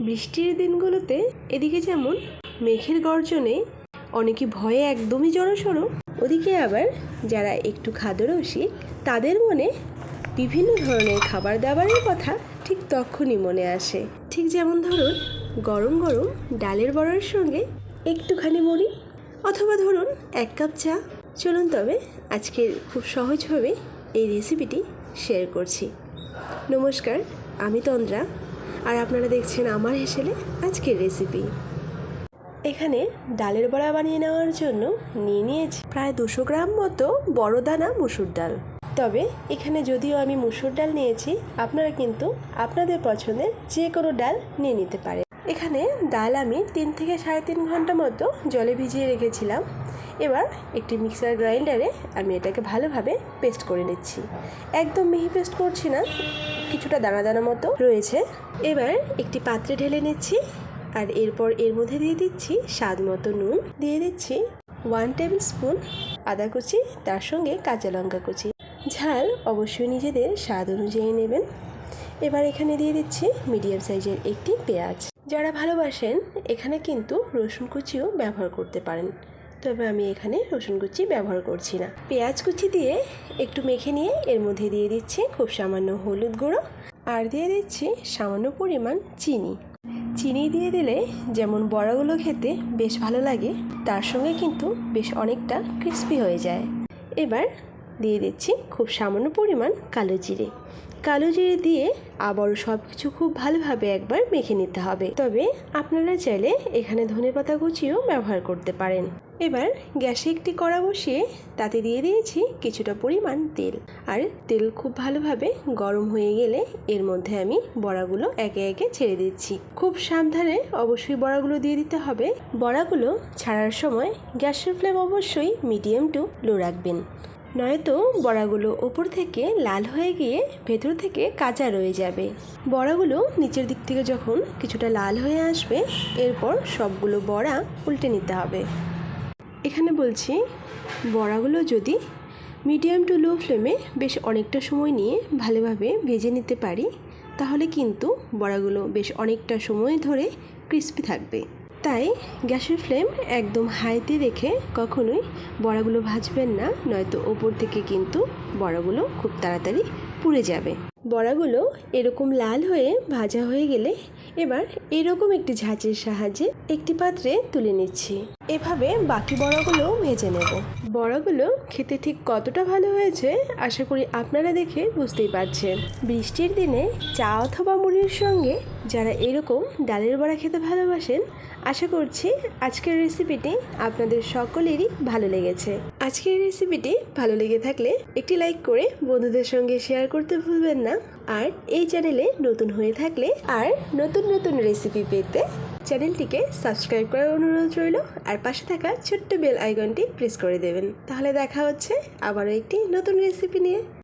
বৃষ্টির দিনগুলোতে এদিকে যেমন মেঘের গর্জনে অনেকে ভয়ে একদমই জড়সড়ো, ওদিকে আবার যারা একটু খাদ্যরসিক, তাদের মনে বিভিন্ন ধরনের খাবার দাবারের কথা ঠিক তখনই মনে আসে। ঠিক যেমন ধরুন, গরম গরম ডালের বড়ার সঙ্গে একটুখানি মুড়ি অথবা ধরুন এক কাপ চা। চলুন তবে আজকে খুব সহজভাবে এই রেসিপিটি শেয়ার করছি। নমস্কার, আমি তন্দ্রা। আর আপনারা দেখছেন আমার হেসেলে আজকের রেসিপি এখানে ডালের বড়া বানিয়ে নেওয়ার জন্য নিয়ে নিয়েছি প্রায় দুশো গ্রাম মতো বড় দানা মুসুর ডাল। তবে এখানে যদিও আমি মুসুর ডাল নিয়েছি, আপনারা কিন্তু আপনাদের পছন্দের যে কোনো ডাল নিয়ে নিতে পারেন। এখানে ডাল আমি তিন থেকে সাড়ে তিন ঘণ্টা মতো জলে ভিজিয়ে রেখেছিলাম। এবার একটি মিক্সার গ্রাইন্ডারে আমি এটাকে ভালোভাবে পেস্ট করে নিচ্ছি। একদম মিহি পেস্ট করছি না, কিছুটা দানা দানা মতো রয়েছে। এবার একটি পাত্রে ঢেলে নিচ্ছি আর এরপর এর মধ্যে দিয়ে দিচ্ছি স্বাদ মতো নুন। দিয়ে দিচ্ছি ওয়ান টেবিল স্পুন আদা কুচি, তার সঙ্গে কাঁচা লঙ্কা কুচি। ঝাল অবশ্যই নিজেদের স্বাদ অনুযায়ী নেবেন। এবার এখানে দিয়ে দিচ্ছি মিডিয়াম সাইজের একটি পেঁয়াজ। যারা ভালোবাসেন, এখানে কিন্তু রসুন কুচিও ব্যবহার করতে পারেন। তবে আমি এখানে রসুন কুচি ব্যবহার করছি না। পেঁয়াজ কুচি দিয়ে একটু মেখে নিয়ে এর মধ্যে দিয়ে দিচ্ছি খুব সামান্য হলুদ গুঁড়ো আর দিয়ে দিচ্ছি সামান্য পরিমাণ চিনি। চিনি দিয়ে দিলে যেমন বড়াগুলো খেতে বেশ ভালো লাগে, তার সঙ্গে কিন্তু বেশ অনেকটা ক্রিস্পি হয়ে যায়। এবার দিয়ে দিচ্ছি খুব সামান্য পরিমাণ কালো জিরে। কালো জিরে দিয়ে আবারও সব কিছু খুব ভালোভাবে একবার মেখে নিতে হবে। তবে আপনারা চাইলে এখানে ধনেপাতা কুচিও ব্যবহার করতে পারেন। এবার গ্যাসে একটি কড়া বসিয়ে তাতে দিয়ে দিয়েছি কিছুটা পরিমাণ তেল। আর তেল খুব ভালোভাবে গরম হয়ে গেলে এর মধ্যে আমি বড়াগুলো একে একে ছেড়ে দিচ্ছি। খুব সাবধানে অবশ্যই বড়াগুলো দিয়ে দিতে হবে। বড়াগুলো ছাড়ার সময় গ্যাসের ফ্লেম অবশ্যই মিডিয়াম টু লো রাখবেন। নয়তো বড়াগুলো ওপর থেকে লাল হয়ে গিয়ে ভেতর থেকে কাঁচা রয়ে যাবে। বড়াগুলো নিচের দিক থেকে যখন কিছুটা লাল হয়ে আসবে, এরপর সবগুলো বড়া উল্টে নিতে হবে। এখানে বলছি, বড়াগুলো যদি মিডিয়াম টু লো ফ্লেমে বেশ অনেকটা সময় নিয়ে ভালোভাবে ভেজে নিতে পারি, তাহলে কিন্তু বড়াগুলো বেশ অনেকটা সময় ধরে ক্রিস্পি থাকবে। তাই গ্যাসের ফ্লেম একদম হাইতে রেখে কখনোই বড়াগুলো ভাজবেন না, নয়তো ওপর থেকে কিন্তু বড়াগুলো খুব তাড়াতাড়ি পুড়ে যাবে। বড়াগুলো এরকম লাল হয়ে ভাজা হয়ে গেলে এবার এরকম একটি ঝাঁচের সাহায্যে একটি পাত্রে তুলে নিচ্ছি। এভাবে বাকি বড়াগুলো ভেজে নেব। বড়াগুলো খেতে ঠিক কতটা ভালো হয়েছে আশা করি আপনারা দেখে বুঝতেই পারছেন। বৃষ্টির দিনে চা অথবা মুড়ির সঙ্গে যারা এরকম ডালের বড়া খেতে ভালোবাসেন, আশা করছি আজকের রেসিপিটি আপনাদের সকলেরই ভালো লেগেছে। আজকের রেসিপিটি ভালো লেগে থাকলে একটি লাইক করে বন্ধুদের সঙ্গে শেয়ার করতে ভুলবেন না। আর এই চ্যানেলে নতুন হয়ে থাকলে আর নতুন নতুন রেসিপি পেতে চ্যানেলটিকে সাবস্ক্রাইব করার অনুরোধ রইল। আর পাশে থাকা ছোট্ট বেল আইকনটি প্রেস করে দেবেন। তাহলে দেখা হচ্ছে আবারও একটি নতুন রেসিপি নিয়ে।